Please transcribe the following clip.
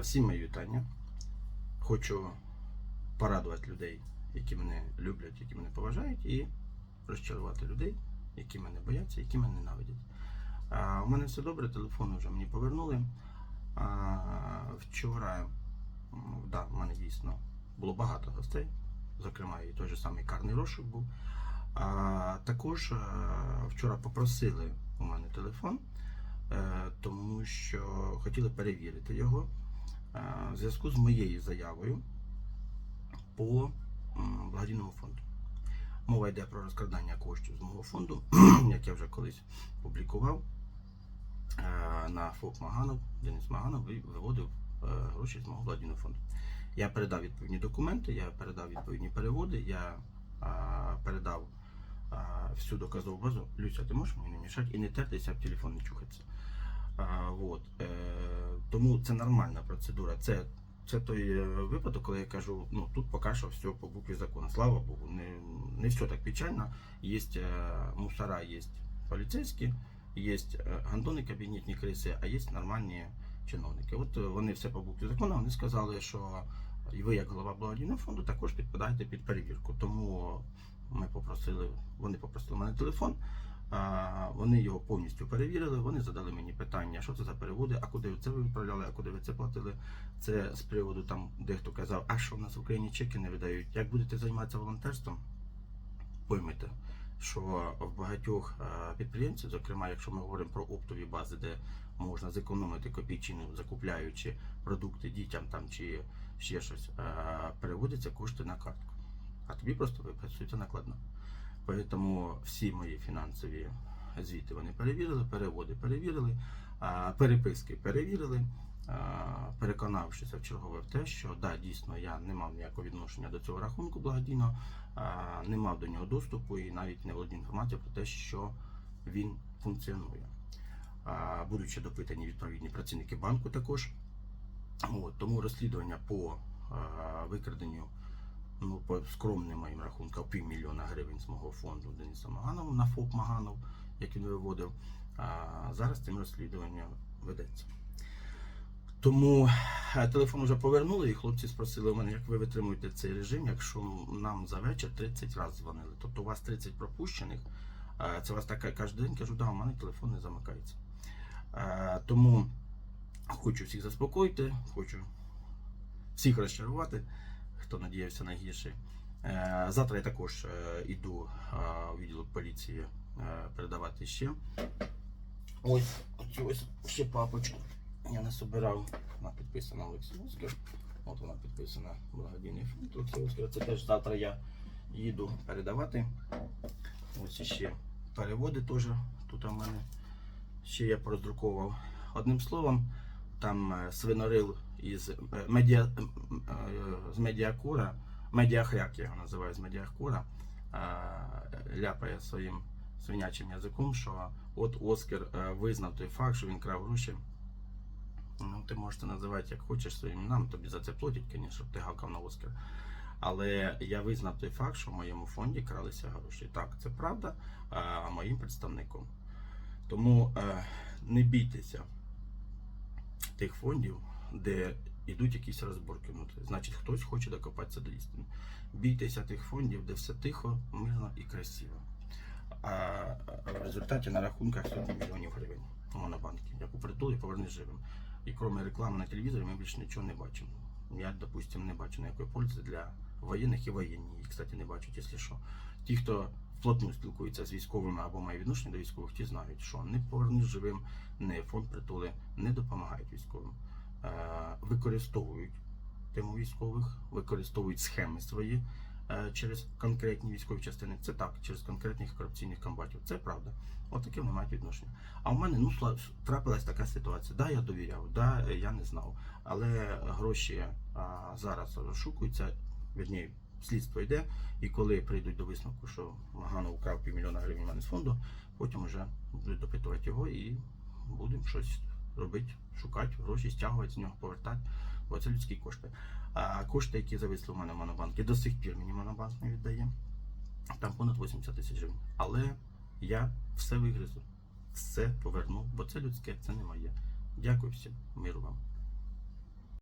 Всім мої вітання. Хочу порадувати людей, які мене люблять, які мене поважають, і розчарувати людей, які мене бояться, які мене ненавидять. У мене все добре, телефон вже мені повернули. Вчора, да, в мене дійсно було багато гостей, зокрема, і той же самий карний розшук був. Також е, вчора попросили у мене телефон, е, тому що хотіли перевірити його в зв'язку з моєю заявою по благодійному фонду. Мова йде про розкрадання коштів з мого фонду, як я вже колись публікував. Е, На ФОП Маганов, Денис Маганов ви- виводив е, гроші з мого благодійного фонду. Я передав відповідні документи, я передав відповідні переводи, я е, передав е, всю доказову базу. Люся, ти можеш мені не мішати і не тертися в телефон, не чухатися. А, вот. Е, тому це нормальна процедура. Це, це той е, випадок, коли я кажу, ну тут поки що все по букві закону. Слава Богу, не, не все так печально. Є е, мусора, є поліцейські, є е, гандони кабінетні криси, а є нормальні чиновники. От вони все по букві закону, вони сказали, що ви, як голова благодійного фонду, також підпадаєте під перевірку. Тому ми попросили, вони попросили мене телефон. Вони його повністю перевірили. Вони задали мені питання, що це за переводи, а куди ви це ви відправляли, а куди ви це платили. Це з приводу там дехто казав, а що в нас в Україні чеки не видають. Як будете займатися волонтерством, поймете, що в багатьох підприємців, зокрема, якщо ми говоримо про оптові бази, де можна зекономити копійчину, закупляючи продукти дітям там чи ще щось, переводяться кошти на картку. А тобі просто виписується накладно. Тому всі мої фінансові звіти вони перевірили, переводи перевірили, переписки перевірили, переконавшися в чергове в те, що да, дійсно я не мав ніякого відношення до цього рахунку благодійного, не мав до нього доступу і навіть не володів інформацією про те, що він функціонує. Будучи допитані відповідні працівники банку також. От, тому розслідування по викраденню ну, по скромним моїм рахункам, півмільйона гривень з мого фонду Дениса Маганова на ФОП Маганов, як він виводив. А зараз цим розслідуванням ведеться. Тому е, телефон вже повернули, і хлопці спросили у мене, як ви витримуєте цей режим, якщо нам за вечір 30 разів дзвонили. Тобто у вас 30 пропущених. Е, Це у вас таке кожен день. Кажу, да, у мене телефон не замикається. Е, Тому хочу всіх заспокоїти, хочу всіх розчарувати хто надіявся на гірше. Завтра я також е, іду е, у відділок поліції е, передавати ще. Ось оцю ось ще папочку. Я не собирав. Вона підписана Олексій Оскар. От вона підписана благодійний фонд Олексій Оскар. Це теж завтра я їду передавати. Ось ще переводи теж тут у мене. Ще я проздруковував. Одним словом, там свинорил із медіа, з медіакура, медіахряк я його називаю з медіакура, е, ляпає своїм свинячим язиком, що от Оскар е, визнав той факт, що він крав гроші. Ну, ти можеш це називати як хочеш своїм іменам, тобі за це платять, звісно, щоб ти гавкав на Оскар. Але я визнав той факт, що в моєму фонді кралися гроші. Так, це правда, а моїм представником. Тому е, не бійтеся тих фондів, де йдуть якісь розборки внутрі. Значить, хтось хоче докопатися до істини. Бійтеся тих фондів, де все тихо, мирно і красиво. А в результаті на рахунках сотні мільйонів гривень монобанки, як у притулі повернись живим. І крім реклами на телевізорі, ми більше нічого не бачимо. Я, допустимо, не бачу ніякої пользи для воєнних і воєнні. І, кстати, не бачать, якщо що. Ті, хто вплотну спілкується з військовими або має відношення до військових, ті знають, що не повернись живим, не фонд притули не допомагають військовим. Е, використовують тему військових, використовують схеми свої е, через конкретні військові частини. Це так, через конкретних корупційних комбатів. Це правда. От таке вони мають відношення. А в мене ну трапилась така ситуація. Да, я довіряв, да, е, я не знав. Але гроші а, зараз розшукуються, вірні, слідство йде. І коли прийдуть до висновку, що Маганов украв півмільйона гривень мене з фонду, потім вже будуть допитувати його і будемо щось робити, шукати гроші, стягувати з нього, повертати. Бо це людські кошти. А кошти, які зависли в мене в монобанки, до сих пір мені монобанк не віддає. Там понад 80 тисяч гривень. Але я все вигризу, все поверну, бо це людське, це не моє. Дякую всім, миру вам.